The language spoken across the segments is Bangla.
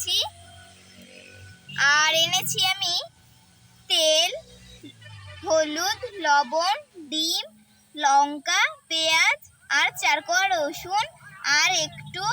এনেছি। আর এনেছি আমি তেল হলুদ লবণ ডিম লঙ্কা পেঁয়াজ আর চার কোয়া রসুন আর একটু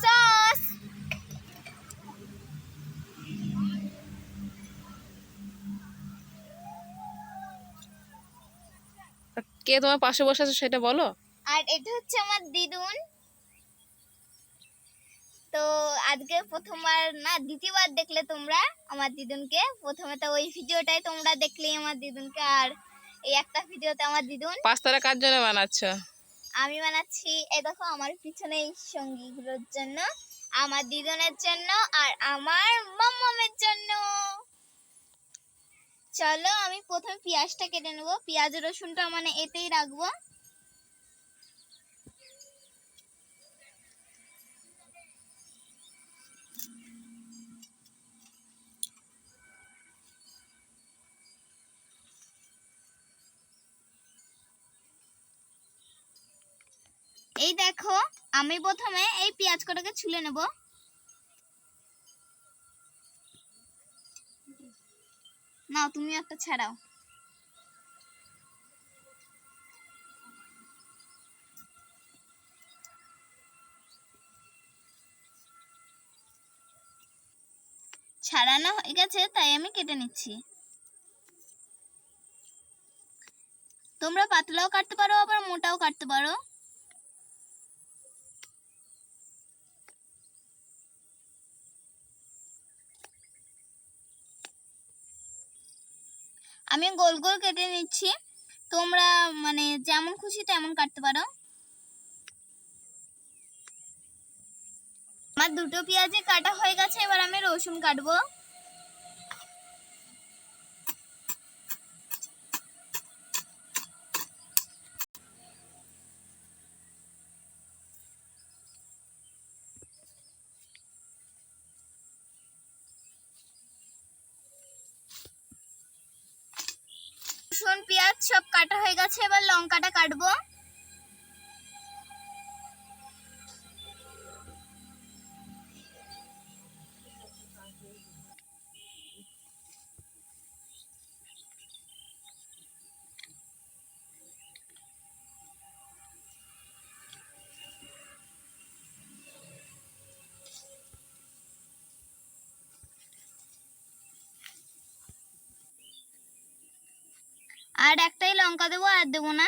সস। কে তোমার পাশে বসে আছে সেটা বলো? আর এটা হচ্ছে আমার দিদুন। তো আজকে প্রথমবার না দ্বিতীয়বার দেখলে তোমরা আমার দিদুনকে। প্রথমে তো ওই ভিডিওটাই তোমরা দেখলেই আমার দিদুনকে আর এই একটা ভিডিওতে আমার দিদুন। পাস্তাটা কার জন্য বানাচ্ছ? আমি বানাচ্ছি এই দেখো আমার পিছনে এই সঙ্গীগুলোর জন্য আমার দিদুনের জন্য আর আমার মাম্মামের জন্য। চলো আমি প্রথমে পেঁয়াজটা কেটে নেব। পেঁয়াজ রসুনটা মানে এতেই রাখব। এই দেখো, আমি প্রথমে এই পেঁয়াজ কটাকে ছুলে নেব। নাও তুমি একটা ছাড়াও। ছাড়ানো হয়ে গেছে, তাই আমি কেটে নিচ্ছি। তোমরা পাতলাও কাটতে পারো, আবার মোটাও কাটতে পারো। আমি গোল গোল কেটে নিচ্ছি। তোমরা মানে যেমন খুশি তেমন কাটতে পারো। আমার দুটো পেঁয়াজে কাটা হয়ে গেছে, এবার আমি রসুন কাটবো রসুন পেঁয়াজ সব কাটা হয়ে গেছে এবার লঙ্কাটা কাটবো। আর একটাই লঙ্কা দেবো আর দেবো না।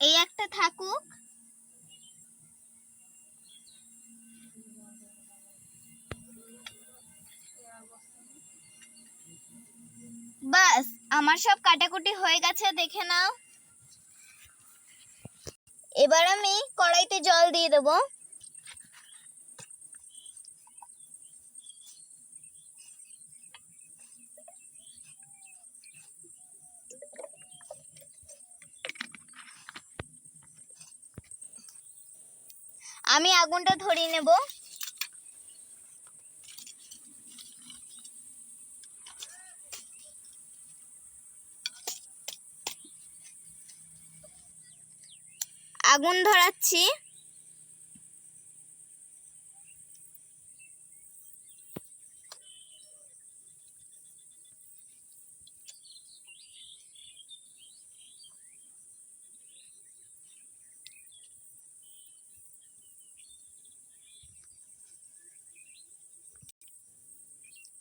এই একটা থাকুক। আমার সব কাটাকুটি হয়ে গেছে, দেখে নাও। এবার আমি কড়াইতে জল দিয়ে দেবো। আমি আগুনটা ধরিয়ে নেব। আগুন ধরাচ্ছি।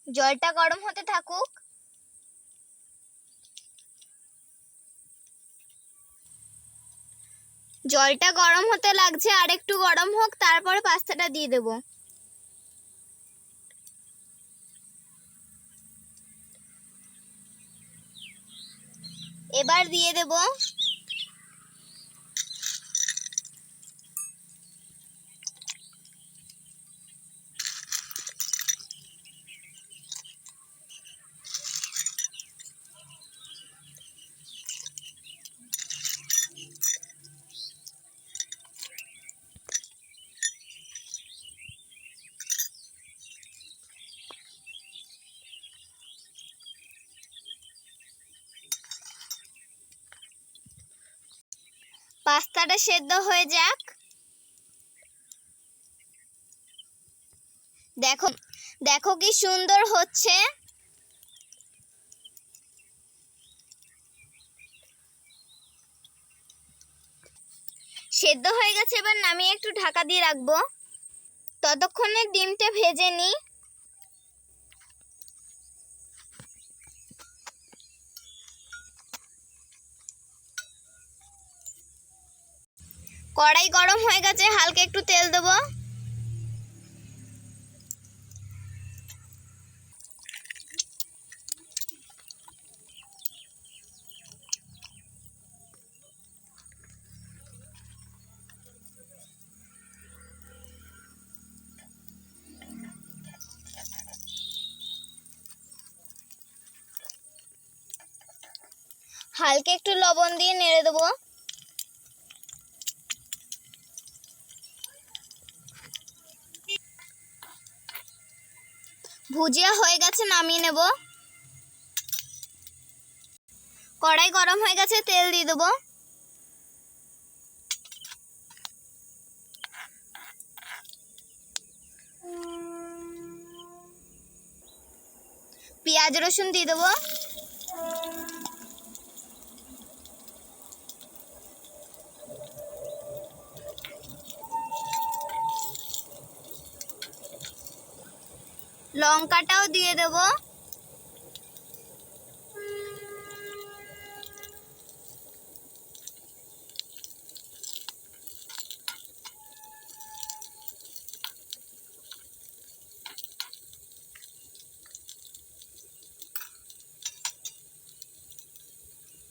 জলটা গরম হতে থাকুক। জলটা গরম হতে লাগছে, আর একটু গরম হোক, তারপরে পাস্তাটা দিয়ে দেব। এবার দিয়ে দেব পাস্তাটা সেদ্ধ হয়ে যাক। দেখো দেখো কি সুন্দর হচ্ছে। সেদ্ধ হয়ে গেছে, এবার নামিয়ে একটু ঢাকা দিয়ে রাখব। ততক্ষণে ডিমটা ভেজে নিই। কড়াই গরম হয়ে গেছে হালকা একটু তেল দেবো। হালকা একটু লবণ দিয়ে নেড়ে দেবো। ভুজিয়া হয়ে গেছে, নামিয়ে নেব। কড়াই গরম হয়ে গেছে, তেল দিয়ে দেবো। পেঁয়াজ রসুন দিয়ে দেবো। লঙ্কাটাও দিয়ে দেবো।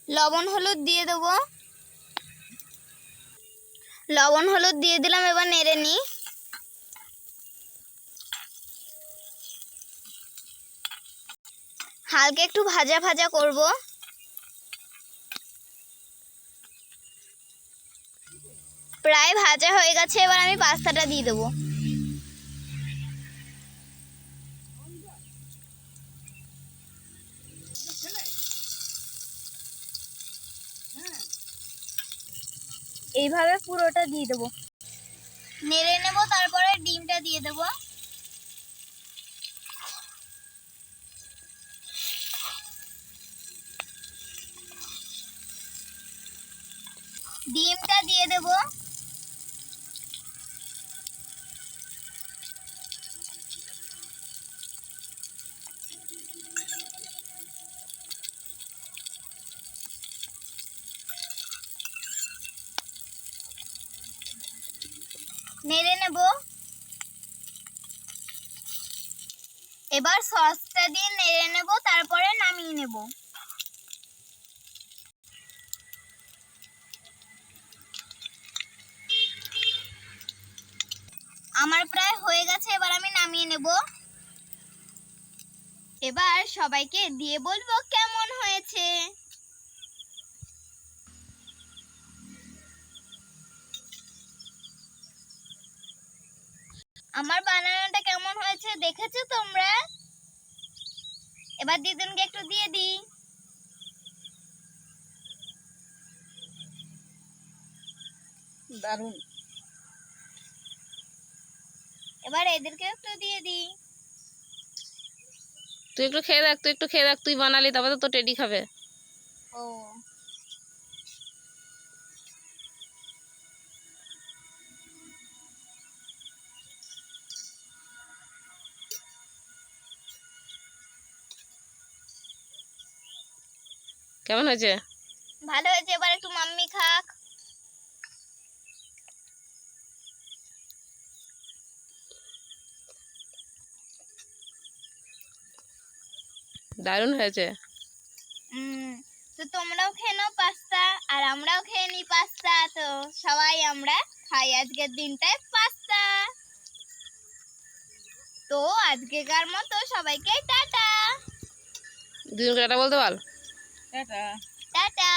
লবণ হলুদ দিয়ে দেবো। লবণ হলুদ দিয়ে দিলাম এবার নেড়ে নিই। হালকা একটু ভাজা ভাজা করব। প্রায় ভাজা হয়ে গেছে, এবার আমি পাস্তাটা দিয়ে দেবো। এইভাবে পুরোটা দিয়ে দেবো। নেড়ে নেব, তারপরে ডিমটা দিয়ে দেবো। ডিমটা দিয়ে দেব। নেড়ে নেব। এবার সসটা দিয়ে নেড়ে নেব তারপরে নামিয়ে নেব। আমার প্রায় হয়ে গেছে, এবার আমি নামিয়ে নেব। এবার সবাইকে দিয়ে বলব কেমন হয়েছে। আমার বানানোটা কেমন হয়েছে দেখেছ তোমরা? এবার দিদুনকে একটু দিয়ে দিই। দারুণ। এবার এদেরকে একটু দিয়ে দিই। তুই একটু খেয়ে দেখ তুই একটু খেয়ে দেখ তুই বানালি তারপরে তো টেডি খাবে। ও। কেমন হয়েছে? ভালো হয়েছে এবার একটু মাম্মি খাক। দারুণ হয়েছে। তো তোমরাও খেয়ে নাও পাস্তা আর আমরাও খেয়ে নিই পাস্তা তো সবাই আমরা খাই আজকের দিনটায় পাস্তা। তো আজকেকার মতো সবাইকে টাটা। দুজনকে টাটা বলতে বল। টাটা।